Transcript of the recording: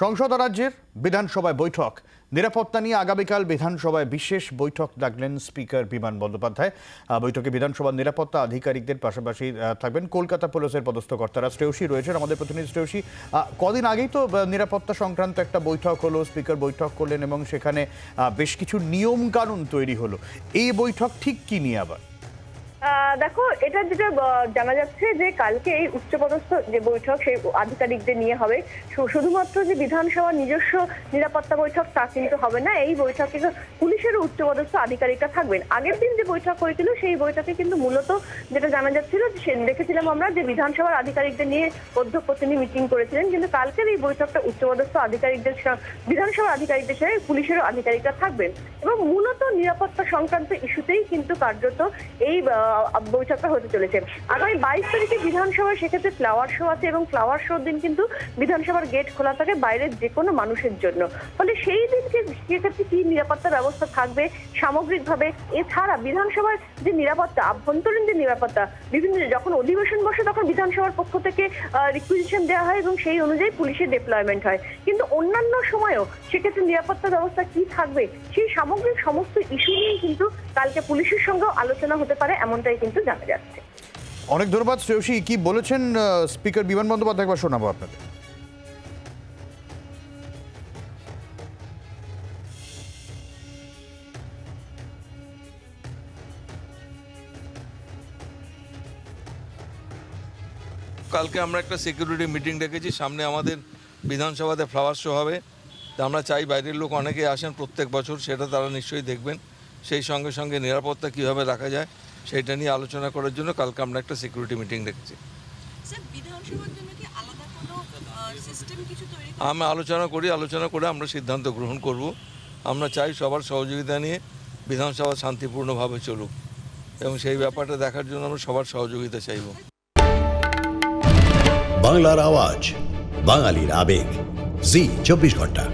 সংসদ রাজ্যের বিধানসভায় বৈঠক। নিরাপত্তা নিয়ে আগামীকাল বিধানসভায় বিশেষ বৈঠক ডাকলেন স্পিকার বিমান বন্দ্যোপাধ্যায়। বৈঠকে বিধানসভার নিরাপত্তা আধিকারিকদের পাশাপাশি থাকবেন কলকাতা পুলিশের পদস্থ কর্তারা। শ্রেয়সী রয়েছেন আমাদের প্রতিনিধি শ্রেয়সী। কদিন আগেই তো নিরাপত্তা সংক্রান্ত একটা বৈঠক হলো, স্পিকার বৈঠক করলেন এবং সেখানে বেশ কিছু নিয়ম কানুন তৈরি হলো। এই বৈঠক ঠিক কী নিয়ে আবার? দেখো, এটা যেটা জানা যাচ্ছে যে কালকে এই উচ্চপদস্থ যে বৈঠক, সেই আধিকারিকদের নিয়ে হবে। শুধুমাত্র যে বিধানসভার নিজস্ব নিরাপত্তা বৈঠক, তা কিন্তু হবে না। এই বৈঠকে পুলিশেরও উচ্চপদস্থ আধিকারিকরা থাকবেন। আগের দিন যে বৈঠক হয়েছিল, সেই বৈঠকে কিন্তু মূলত যেটা জানা যাচ্ছিল দেখেছিলাম আমরা যে বিধানসভার আধিকারিকদের নিয়ে অধ্যক্ষ তিনি মিটিং করেছিলেন, কিন্তু কালকের এই বৈঠকটা উচ্চপদস্থ আধিকারিকদের বিধানসভার আধিকারিকদের সঙ্গে পুলিশেরও আধিকারিকরা থাকবেন। এবং মূলত নিরাপত্তা সংক্রান্ত ইস্যুতেই কিন্তু কার্যত এই বৈঠকটা হতে চলেছে। আগামী বাইশ তারিখে বিধানসভায় সেক্ষেত্রে ফ্লাওয়ার শো আছে এবং ফ্লাওয়ার শোর দিন কিন্তু বিধানসভার গেট খোলা থাকে বাইরের যে কোনো মানুষের জন্য। ফলে সেই দিনকে সেক্ষেত্রে কি নিরাপত্তা ব্যবস্থা থাকবে সামগ্রিকভাবে? এছাড়া বিধানসভার যে নিরাপত্তা, আভ্যন্তরীণ যে নিরাপত্তা, বিভিন্ন যখন অধিবেশন বসে তখন বিধানসভার পক্ষ থেকে রিকুইজিশন দেওয়া হয় এবং সেই অনুযায়ী পুলিশের ডিপ্লয়মেন্ট হয়। কিন্তু অন্যান্য সময়ও সেক্ষেত্রে নিরাপত্তা ব্যবস্থা কি থাকবে? সেই সামগ্রিক সমস্ত ইস্যু নিয়েই কিন্তু কালকে পুলিশের সঙ্গেও আলোচনা হতে পারে এমনটাই কিন্তু জানা যাচ্ছে। অনেক ধন্যবাদ শ্রেয়সী। কি বলেছেন স্পিকার বিমান বন্দ্যোপাধ্যায়? একবার শোনাবো আপনাদের। কালকে আমরা একটা সিকিউরিটি মিটিং ডেকেছি। সামনে আমাদের বিধানসভাতে ফ্লাওয়ার শো হবে। তা আমরা চাই বাইরের লোক অনেকে আসেন প্রত্যেক বছর সেটা তারা নিশ্চয়ই দেখবেন। সেই সঙ্গে সঙ্গে নিরাপত্তা কীভাবে রাখা যায় সেইটা নিয়ে আলোচনা করার জন্য কালকে আমরা একটা সিকিউরিটি মিটিং ডেকেছি স্যার বিধানসভার জন্য কি আলাদা কোনো সিস্টেম কিছু তৈরি করা আমরা আলোচনা করি আলোচনা করে আমরা সিদ্ধান্ত গ্রহণ করব। আমরা চাই সবার সহযোগিতা নিয়ে বিধানসভা শান্তিপূর্ণভাবে চলুক এবং সেই ব্যাপারটা দেখার জন্য আমরা সবার সহযোগিতা চাইব। বাংলার আওয়াজ বাঙালির আবেগ জি চব্বিশ ঘণ্টা।